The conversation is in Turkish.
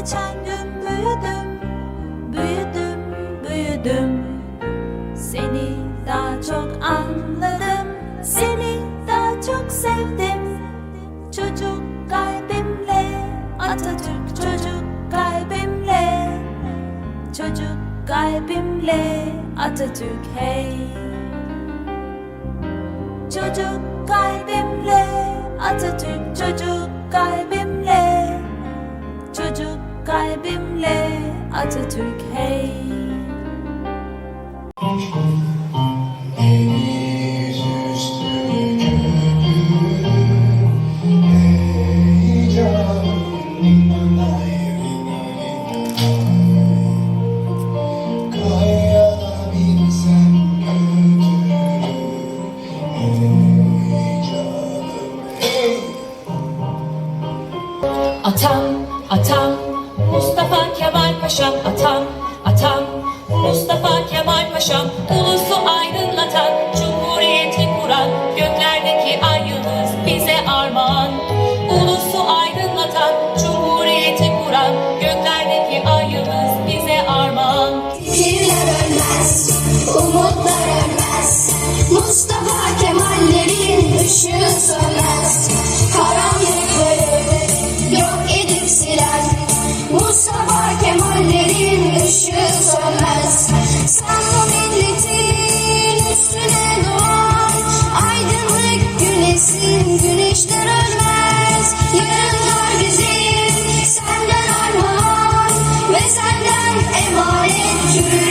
geçen gün büyüdüm, büyüdüm, büyüdüm. Seni daha çok anladım, seni daha çok sevdim. Çocuk kalbimle, Atatürk çocuk kalbimle. Çocuk kalbimle, Atatürk hey. Çocuk kalbimle, kalbimle, Atatürk hey. Atam, atam, Mustafa Kemal Paşam atam, atam, Mustafa Kemal Paşam ulusu aydınlatan, cumhuriyeti kuran, göklerdeki ay yıldız bize armağan. Ulusu aydınlatan, cumhuriyeti kuran, göklerdeki ay yıldız bize armağan. Fikirler ölmez, umutlar ölmez. Mustafa Kemallerin ışığı sönmez. Mustafa Kemallerin ışığı sönmez. Sen bu milletin üstüne doğan aydınlık güneşsin. Güneşler ölmez. Yarınlar bizim senden armağan ve emanet